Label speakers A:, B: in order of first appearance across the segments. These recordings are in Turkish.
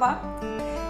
A: Merhaba.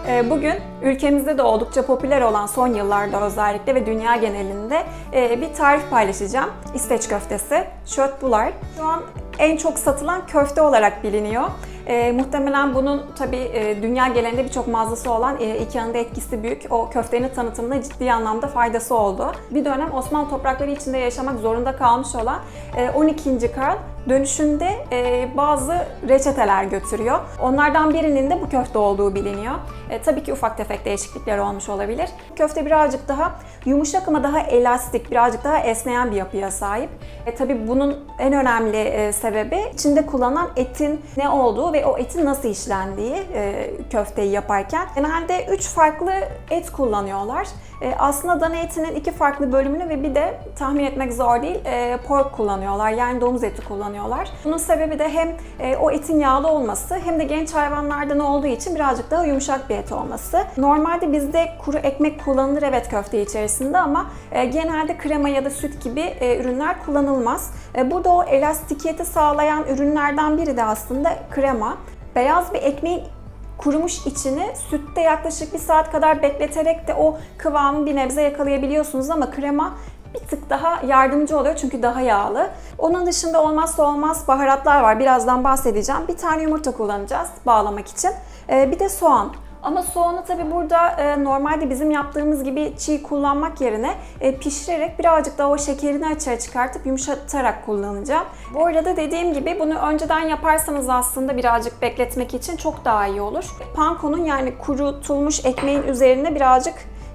A: Ee, Bugün ülkemizde de oldukça popüler olan son yıllarda özellikle ve dünya genelinde e, bir tarif paylaşacağım. İsveç köftesi, köttbullar. Şu an en çok satılan köfte olarak biliniyor. E, muhtemelen bunun tabii e, dünya genelinde birçok mağazası olan e, Ikea'nın da etkisi büyük. O köftenin tanıtımında ciddi anlamda faydası oldu. Bir dönem Osmanlı toprakları içinde yaşamak zorunda kalmış olan e, 12. Karl dönüşünde e, bazı reçeteler götürüyor. Onlardan birinin de bu köfte olduğu biliniyor. E, tabii ki ufak tefek değişiklikler olmuş olabilir. Köfte birazcık daha yumuşak ama daha elastik, birazcık daha esneyen bir yapıya sahip. E, tabii bunun en önemli e, sebebi içinde kullanılan etin ne olduğu ve o etin nasıl işlendiği e, köfteyi yaparken. Genelde 3 farklı et kullanıyorlar. E, aslında dana etinin iki farklı bölümünü ve bir de tahmin etmek zor değil e, pork kullanıyorlar. Yani domuz eti kullanıyorlar. Bunun sebebi de hem e, o etin yağlı olması hem de genç hayvanlardan olduğu için birazcık daha yumuşak bir et olması. Normalde bizde kuru ekmek kullanılır evet köfte içerisinde ama genelde krema ya da süt gibi ürünler kullanılmaz. E, burada o elastikiyeti sağlayan ürünlerden biri de aslında krema. Beyaz bir ekmeğin kurumuş içini sütte yaklaşık bir saat kadar bekleterek de o kıvamı bir nebze yakalayabiliyorsunuz ama krema bir tık daha yardımcı oluyor çünkü daha yağlı. Onun dışında olmazsa olmaz baharatlar var. Birazdan bahsedeceğim. Bir tane yumurta kullanacağız bağlamak için. Ee, bir de soğan. Ama soğanı tabi burada e, normalde bizim yaptığımız gibi çiğ kullanmak yerine e, pişirerek birazcık daha o şekerini açığa çıkartıp yumuşatarak kullanacağım. Bu arada dediğim gibi bunu önceden yaparsanız aslında birazcık bekletmek için çok daha iyi olur. Panko'nun yani kurutulmuş ekmeğin üzerine birazcık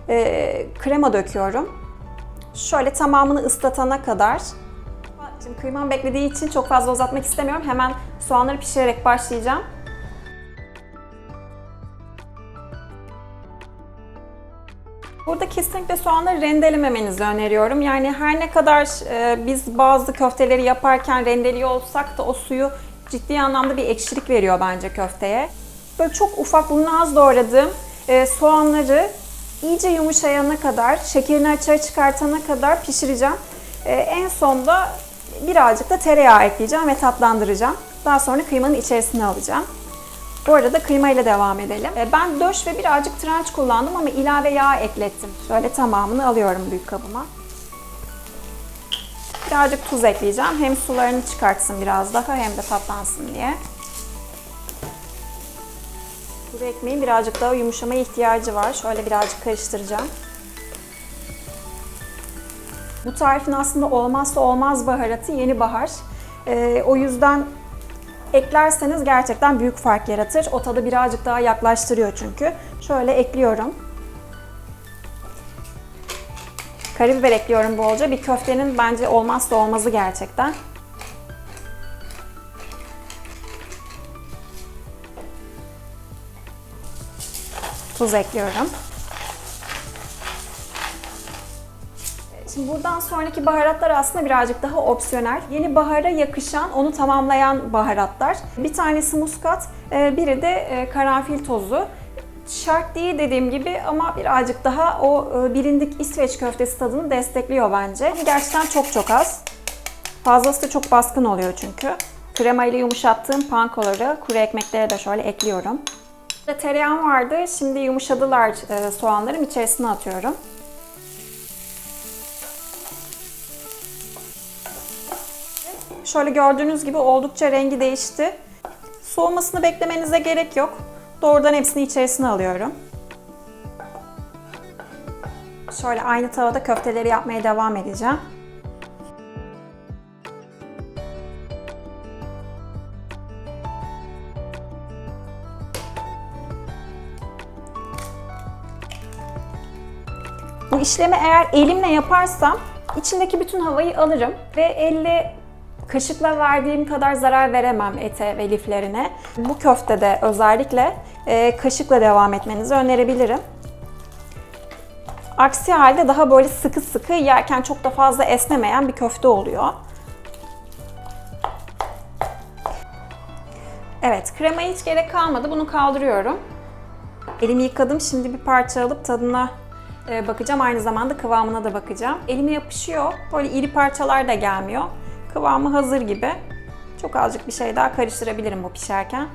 A: e, krema döküyorum. Şöyle tamamını ıslatana kadar. Şimdi kıymam beklediği için çok fazla uzatmak istemiyorum. Hemen soğanları pişirerek başlayacağım. Burada kesinlikle soğanları rendelememenizi öneriyorum. Yani her ne kadar e, biz bazı köfteleri yaparken rendeliyor olsak da o suyu ciddi anlamda bir ekşilik veriyor bence köfteye. Böyle çok ufak, bunu az doğradığım e, soğanları iyice yumuşayana kadar, şekerini açığa çıkartana kadar pişireceğim. E, en sonda birazcık da tereyağı ekleyeceğim ve tatlandıracağım. Daha sonra kıymanın içerisine alacağım. Bu arada kıyma ile devam edelim. E, Ben döş ve birazcık tranç kullandım ama ilave yağ eklettim. Şöyle tamamını alıyorum büyük kabıma. Birazcık tuz ekleyeceğim. Hem sularını çıkartsın biraz daha hem de tatlansın diye. Bu ekmeğin birazcık daha yumuşamaya ihtiyacı var. Şöyle birazcık karıştıracağım. Bu tarifin aslında olmazsa olmaz baharatı yeni bahar. Ee, o yüzden eklerseniz gerçekten büyük fark yaratır. O tadı birazcık daha yaklaştırıyor çünkü. Şöyle ekliyorum. Karabiber ekliyorum bolca. Bir köftenin bence olmazsa olmazı gerçekten. Tuz ekliyorum. Şimdi buradan sonraki baharatlar aslında birazcık daha opsiyonel. Yeni bahara yakışan, onu tamamlayan baharatlar. Bir tanesi muskat, e, biri de e, karanfil tozu. Şart değil dediğim gibi ama birazcık daha o e, bilindik İsveç köftesi tadını destekliyor bence. Gerçekten çok çok az. Fazlası da çok baskın oluyor çünkü. Krema ile yumuşattığım pankoları, kuru ekmeklere de şöyle ekliyorum. Tereyağım vardı. Şimdi yumuşadılar soğanlarım. içerisine atıyorum. Şöyle gördüğünüz gibi oldukça rengi değişti. Soğumasını beklemenize gerek yok. Doğrudan hepsini içerisine alıyorum. Şöyle aynı tavada köfteleri yapmaya devam edeceğim. Bu işlemi eğer elimle yaparsam içindeki bütün havayı alırım ve elle kaşıkla verdiğim kadar zarar veremem ete ve liflerine. Bu köftede özellikle e, kaşıkla devam etmenizi önerebilirim. Aksi halde daha böyle sıkı sıkı yerken çok da fazla esnemeyen bir köfte oluyor. Evet, kremaya hiç gerek kalmadı. Bunu kaldırıyorum. Elimi yıkadım. Şimdi bir parça alıp tadına e, bakacağım. Aynı zamanda kıvamına da bakacağım. Elime yapışıyor. Böyle iri parçalar da gelmiyor. Kıvamı hazır gibi. Çok azıcık bir şey daha karıştırabilirim bu pişerken.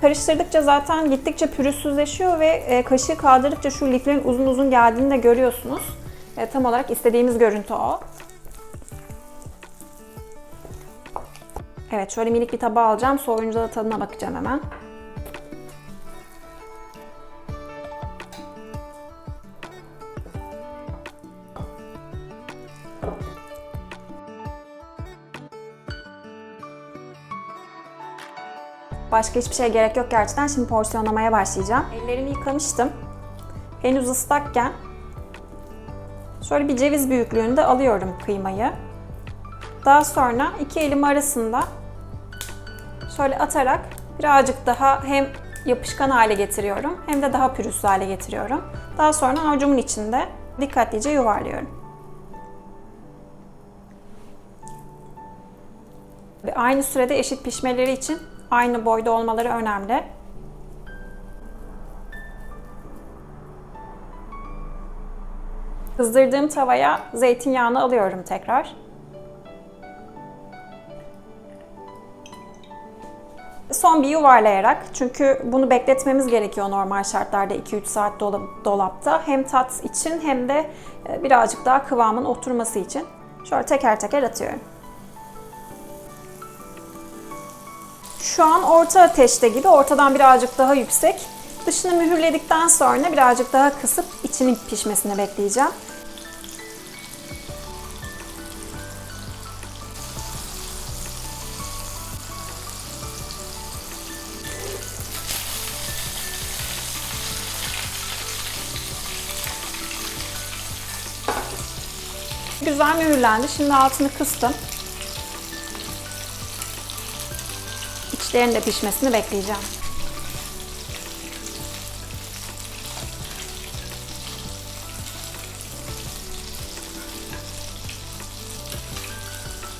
A: Karıştırdıkça zaten gittikçe pürüzsüzleşiyor ve e, kaşığı kaldırdıkça şu liflerin uzun uzun geldiğini de görüyorsunuz. E, tam olarak istediğimiz görüntü o. Evet şöyle minik bir tabağa alacağım. Soğuyunca da tadına bakacağım hemen. Başka hiçbir şeye gerek yok gerçekten. Şimdi porsiyonlamaya başlayacağım. Ellerimi yıkamıştım. Henüz ıslakken şöyle bir ceviz büyüklüğünde alıyorum kıymayı. Daha sonra iki elim arasında şöyle atarak birazcık daha hem yapışkan hale getiriyorum hem de daha pürüzlü hale getiriyorum. Daha sonra harcumun içinde dikkatlice yuvarlıyorum. Ve aynı sürede eşit pişmeleri için aynı boyda olmaları önemli. Kızdırdığım tavaya zeytinyağını alıyorum tekrar. Son bir yuvarlayarak çünkü bunu bekletmemiz gerekiyor normal şartlarda 2-3 saat dola- dolapta. Hem tat için hem de e, birazcık daha kıvamın oturması için. Şöyle teker teker atıyorum. Şu an orta ateşte gibi, ortadan birazcık daha yüksek. Dışını mühürledikten sonra birazcık daha kısıp içinin pişmesini bekleyeceğim. Güzel mühürlendi. Şimdi altını kıstım. İçlerin de pişmesini bekleyeceğim.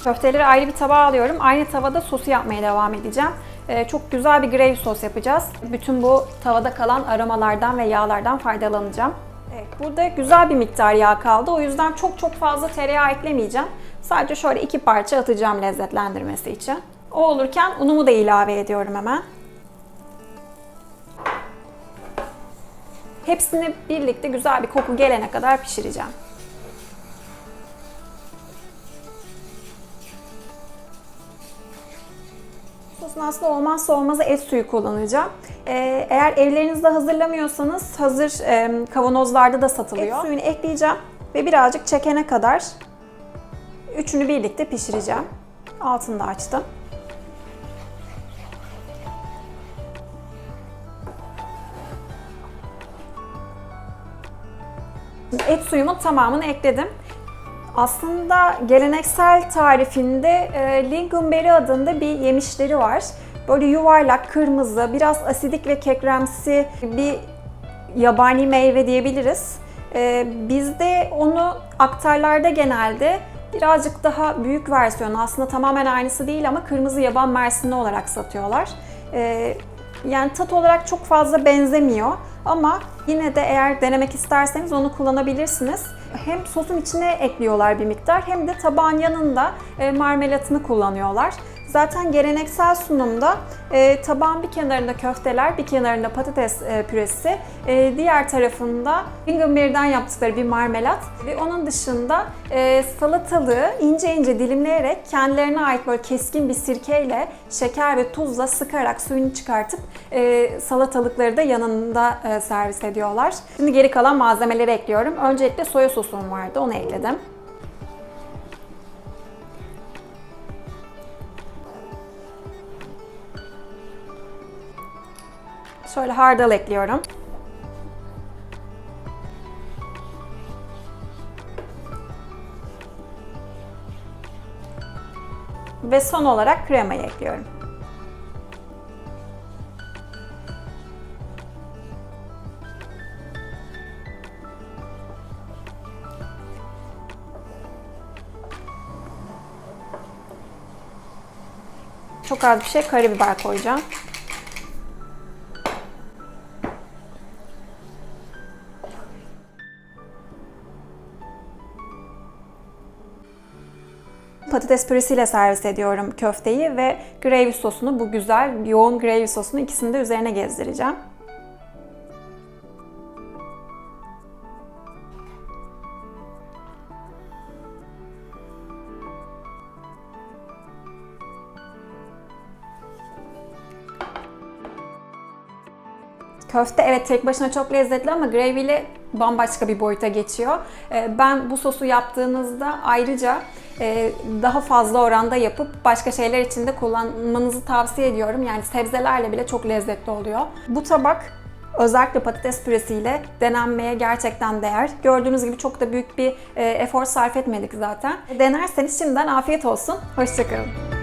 A: Köfteleri ayrı bir tabağa alıyorum. Aynı tavada sosu yapmaya devam edeceğim. Ee, çok güzel bir gravy sos yapacağız. Bütün bu tavada kalan aromalardan ve yağlardan faydalanacağım. Evet, burada güzel bir miktar yağ kaldı. O yüzden çok çok fazla tereyağı eklemeyeceğim. Sadece şöyle iki parça atacağım lezzetlendirmesi için. O olurken unumu da ilave ediyorum hemen. Hepsini birlikte güzel bir koku gelene kadar pişireceğim. Sosun aslında olmazsa olmazı et suyu kullanacağım. Ee, eğer evlerinizde hazırlamıyorsanız hazır e, kavanozlarda da satılıyor. Et suyunu ekleyeceğim ve birazcık çekene kadar üçünü birlikte pişireceğim. Altını da açtım. Et suyumun tamamını ekledim. Aslında geleneksel tarifinde e, lingonberry adında bir yemişleri var. Böyle yuvarlak, kırmızı, biraz asidik ve kekremsi bir yabani meyve diyebiliriz. E, bizde onu aktarlarda genelde birazcık daha büyük versiyonu aslında tamamen aynısı değil ama kırmızı yaban mersini olarak satıyorlar. E, yani tat olarak çok fazla benzemiyor ama yine de eğer denemek isterseniz onu kullanabilirsiniz. Hem sosun içine ekliyorlar bir miktar hem de tabağın yanında e, marmelatını kullanıyorlar. Zaten geleneksel sunumda e, tabağın bir kenarında köfteler, bir kenarında patates e, püresi, e, diğer tarafında lingonberry'den yaptıkları bir marmelat ve onun dışında e, salatalığı ince ince dilimleyerek kendilerine ait böyle keskin bir sirkeyle şeker ve tuzla sıkarak suyunu çıkartıp e, salatalıkları da yanında e, servis ediyorlar. Şimdi geri kalan malzemeleri ekliyorum. Öncelikle soya sosum vardı, onu ekledim. Şöyle hardal ekliyorum. Ve son olarak kremayı ekliyorum. Çok az bir şey karabiber koyacağım. Patates püresiyle servis ediyorum köfteyi ve gravy sosunu bu güzel yoğun gravy sosunu ikisini de üzerine gezdireceğim. Köfte evet tek başına çok lezzetli ama gravy ile bambaşka bir boyuta geçiyor. Ee, Ben bu sosu yaptığınızda ayrıca e, daha fazla oranda yapıp başka şeyler için de kullanmanızı tavsiye ediyorum. Yani sebzelerle bile çok lezzetli oluyor. Bu tabak özellikle patates püresiyle denenmeye gerçekten değer. Gördüğünüz gibi çok da büyük bir e, efor sarf etmedik zaten. Denerseniz şimdiden afiyet olsun. Hoşçakalın.